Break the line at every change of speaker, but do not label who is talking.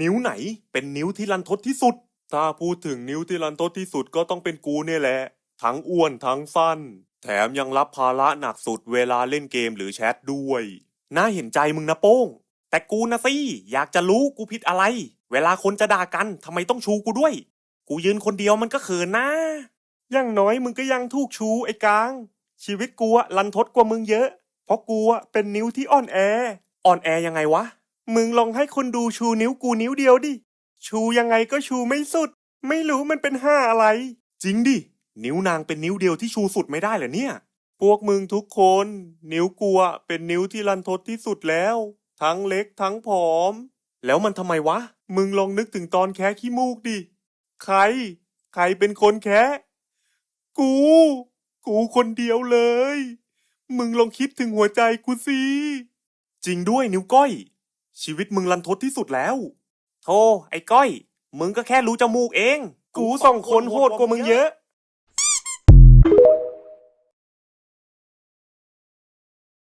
นิ้วไหนเป็นนิ้วที่รันทดที่สุด ถ้าพูดถึงนิ้วที่รันทดที่สุดก็ต้องเป็นกูเนี่ยแหละ ทั้งอ้วนทั้งสั้น แถมยังรับภาระหนักสุดเวลาเล่นเกมหรือแชทด้วย น่าเห็นใจมึงนะโป้ง แต่กูนะสิอยากจะรู้กูผิดอะไร เวลาคนจะด่ากันทำไมต้องชูกูด้วย กูยืนคนเดียวมันก็เขินนะอย่างน้อยมึงก็ยังถูกชูไอ้กลาง ชีวิตกูอะรันทดกว่ามึงเยอะ เพราะกูอะเป็นนิ้วที่อ่อนแอ อ่อนแอยังไงวะ มึงลองให้คนดูชูนิ้วกูนิ้วเดียวดิ ชูยังไงก็ชูไม่สุด ไม่รู้มันเป็นห้าอะไร จริงดิ นิ้วนางเป็นนิ้วเดียวที่ชูสุดไม่ได้เหรอเนี่ย พวกมึงทุกคน นิ้วกูอะเป็นนิ้วที่รันทดที่สุดแล้ว ทั้งเล็กทั้งผอม แล้วมันทำไมวะ มึงลองนึกถึงตอนแคะขี้มูกดิ ใคร ใครเป็นคนแคะ กู กูคนเดียวเลย มึงลองคิดถึงหัวใจกูสิ จริงด้วยนิ้วก้อย ชีวิตมึงรันทดที่สุดแล้ว โธ่ไอ้ก้อย มึงก็แค่รู้จมูกเอง กูสองคนโหดกว่ามึงเยอะ